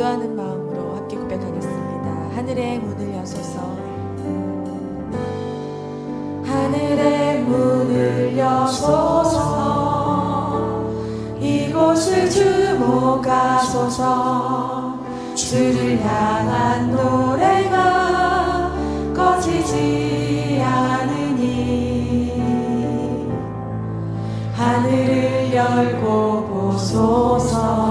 기도하는 마음으로 함께 고백하겠습니다. 하늘에 문을 여소서. 하늘에 문을 여소서. 이곳을 주목하소서. 주를 향한 노래가 꺼지지 않으니 하늘을 열고 보소서.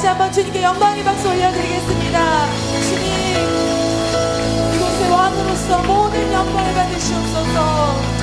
다시 한번 주님께 영광의 박수 올려드리겠습니다. 주님, 이곳의 왕으로서 모든 영광을 받으시옵소서.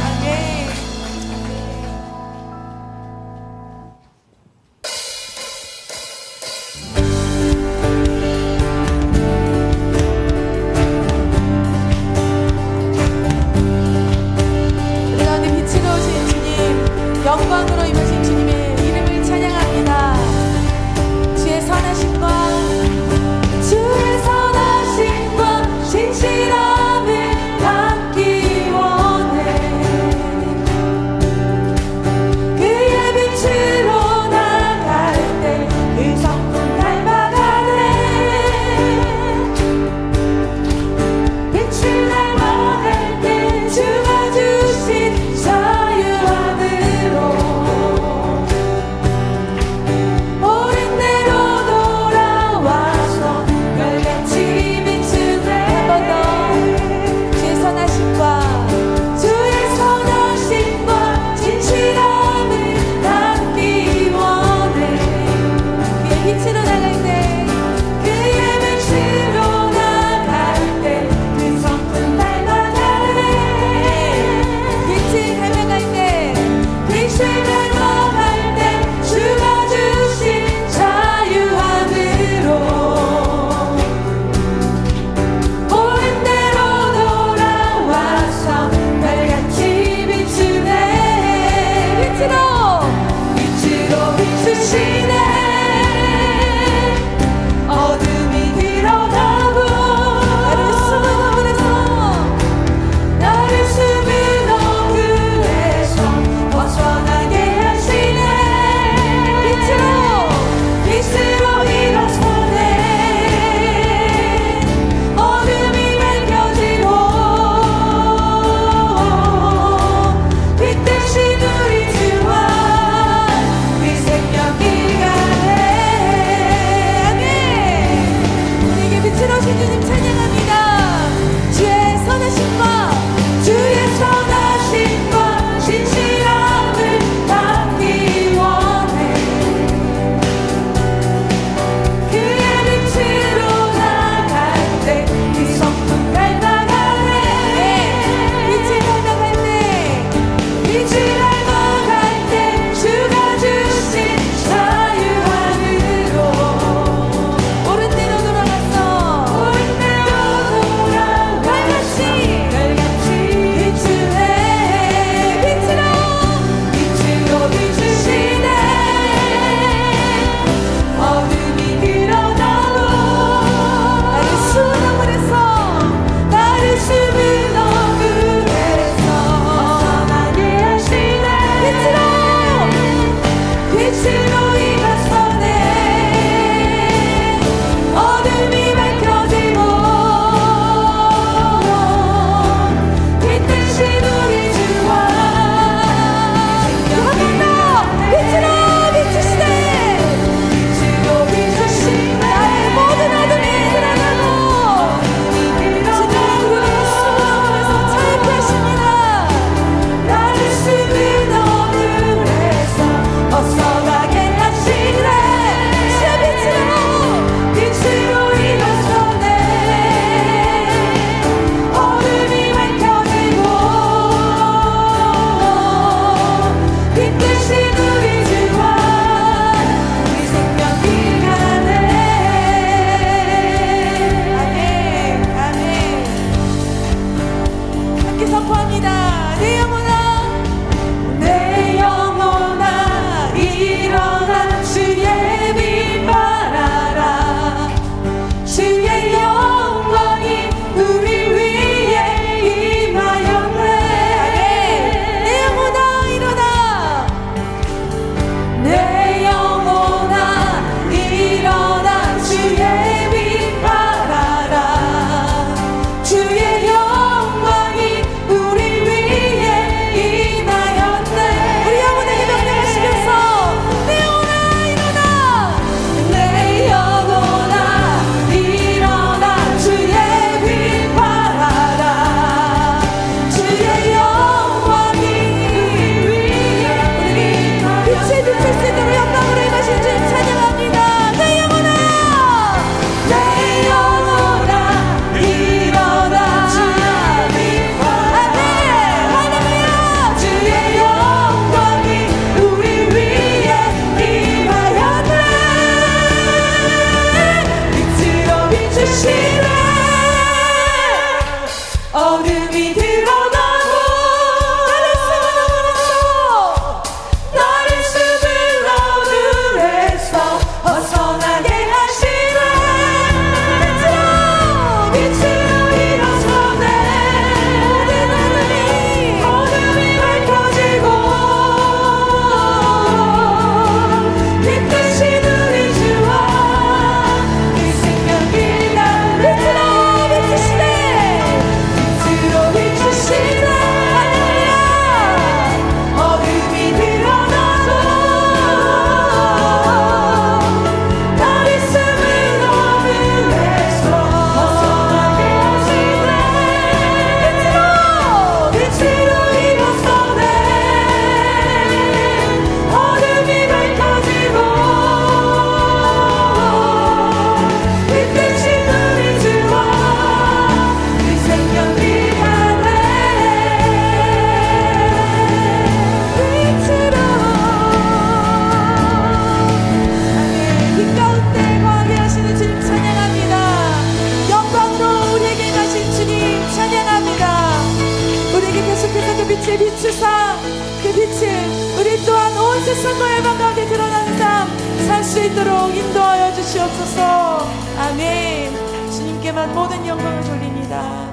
그 비추사 그 빛이 우리 또한 온 세상과 열방 가운데 드러나는 삶 살 수 있도록 인도하여 주시옵소서. 아멘. 주님께만 모든 영광을 돌립니다.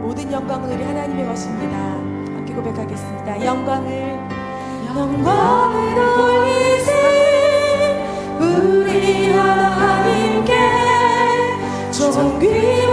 모든 영광은 우리 하나님의 것입니다. 함께 고백하겠습니다. 영광을 영광을 돌리신 우리 하나님께 존귀와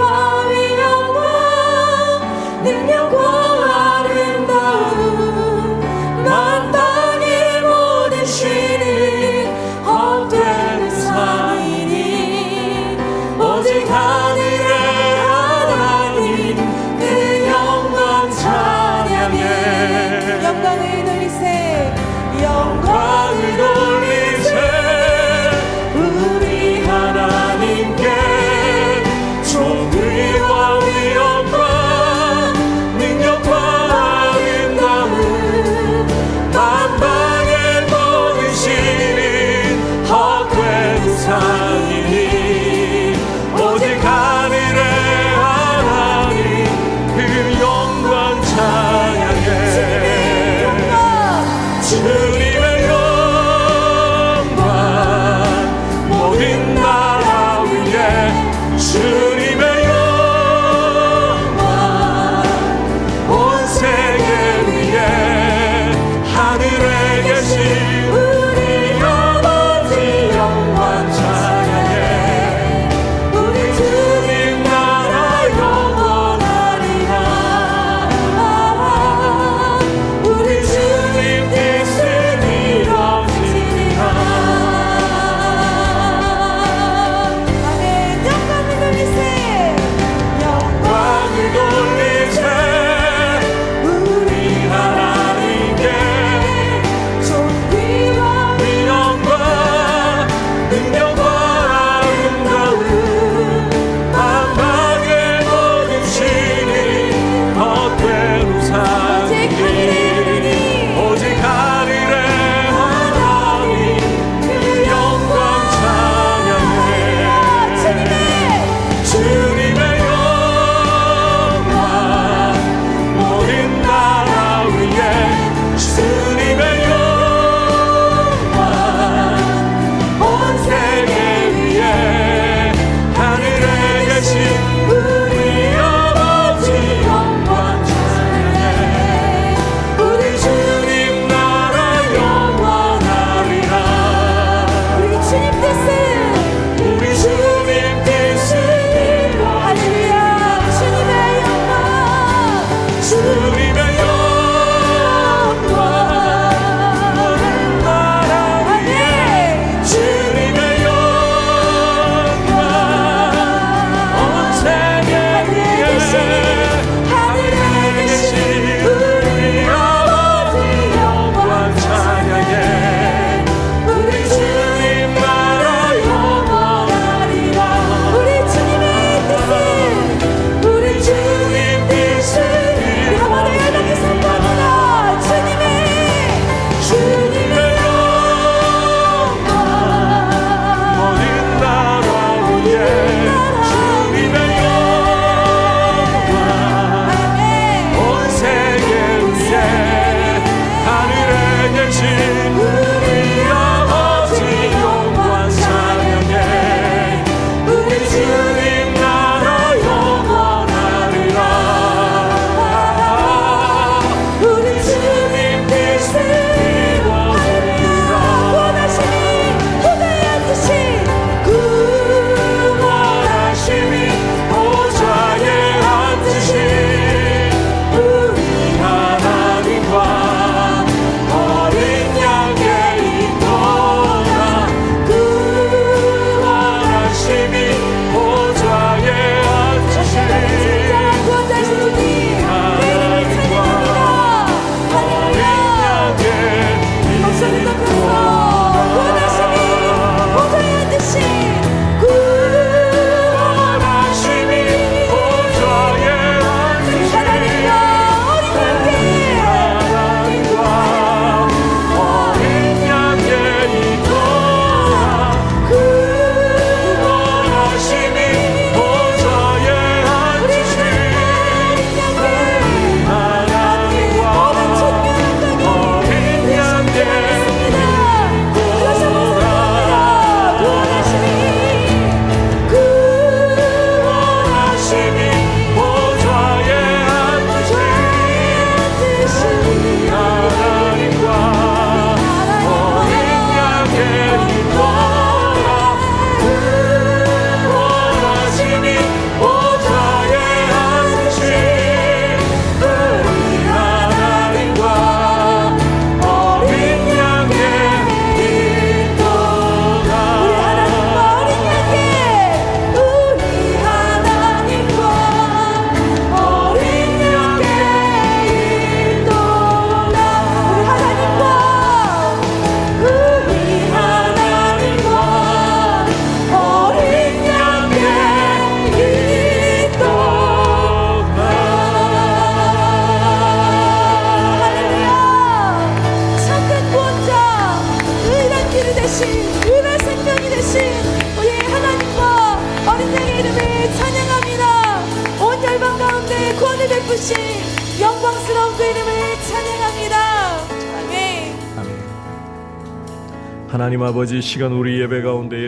아버지 이 시간 우리 예배 가운데에